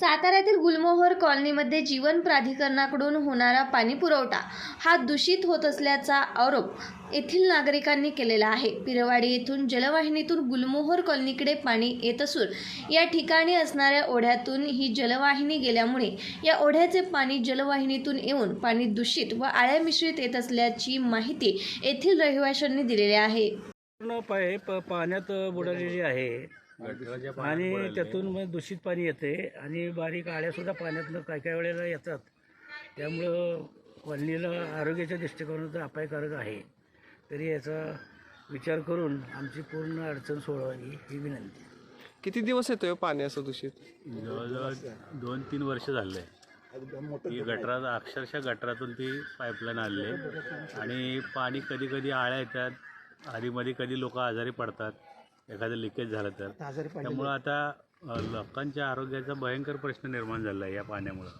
साताऱ्यातील गुलमोहर कॉलनीमध्ये जीवन प्राधिकरणाकडून होणारा पाणी पुरवठा हा दूषित होत असल्याचा आरोप येथील नागरिकांनी केलेला आहे. पिरवाडी येथून जलवाहिनीतून गुलमोहर कॉलनीकडे पाणी येत असून या ठिकाणी असणाऱ्या ओढ्यातून ही जलवाहिनी गेल्यामुळे या ओढ्याचे पाणी जलवाहिनीतून येऊन पाणी दूषित व आळ्या मिश्रित येत असल्याची माहिती येथील रहिवाशांनी दिलेली आहे. पूर्ण पाय पाण्यात बुडालेली आहे. आणि त्यातून मग दूषित पाणी येते आणि बारीक आळ्या सुद्धा पाण्यातनं काय काय वेळेला येतात. त्यामुळं कॉलनीला आरोग्याच्या दृष्टिकोनातून अपायकारक आहे. तरी याचा विचार करून आमची पूर्ण अडचण सोडवावी ही विनंती. किती दिवस येतोय पाणी असं दूषित? जवळजवळ दोन तीन वर्ष झाले. ती गटरात अक्षरशः गटरातून ती पाईपलाईन आली आहे आणि पाणी कधी कधी आळ्या येतात. आधीमध्ये कधी लोक आजारी पडतात. एखादं लिकेज झालं तर. त्यामुळं आता लोकांच्या आरोग्याचा भयंकर प्रश्न निर्माण झाला आहे या पाण्यामुळं.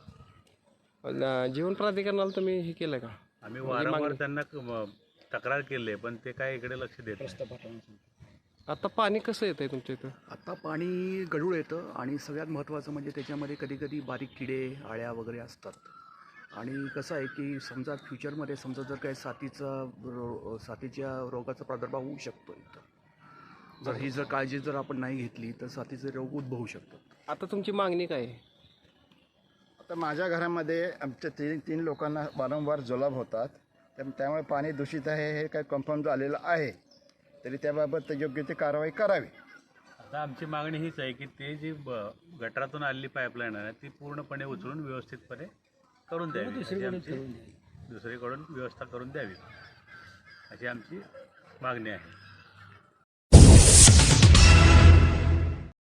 जीवन प्राधिकरणाला तुम्ही हे केलं का? आम्ही वारंवार त्यांना क- तक्रार केली आहे पण ते काय इकडे लक्ष देत नाही. आता पाणी कसं येतंय तुमच्या इथं? आता पाणी गढूळ येतं आणि सगळ्यात महत्त्वाचं म्हणजे त्याच्यामध्ये कधी कधी बारीक किडे आळ्या वगैरे असतात. आणि कसं आहे की समजा फ्युचरमध्ये समजा जर काही साथीचा रो साथीच्या रोगाचा प्रादुर्भाव होऊ शकतो इथं. जर ही जर काळजी जर आपण नाही घेतली तर साथीचे रोग उद्भवू शकतात. आता तुमची मागणी काय आहे? आता माझ्या घरामध्ये आमच्या तीन तीन लोकांना वारंवार जुलाब होतात. त्या त्यामुळे पाणी दूषित आहे हे काय कन्फर्म झालेलं आहे. तरी त्याबाबत योग्य ती कारवाई करावी. आता आमची मागणी हीच आहे की ते जी ब- गटरातून आलेली पाईपलाईन आहे ती पूर्णपणे उचलून व्यवस्थितपणे करून द्यावी. अशी आमची दुसरीकडून व्यवस्था करून द्यावी. अशी आमची मागणी आहे.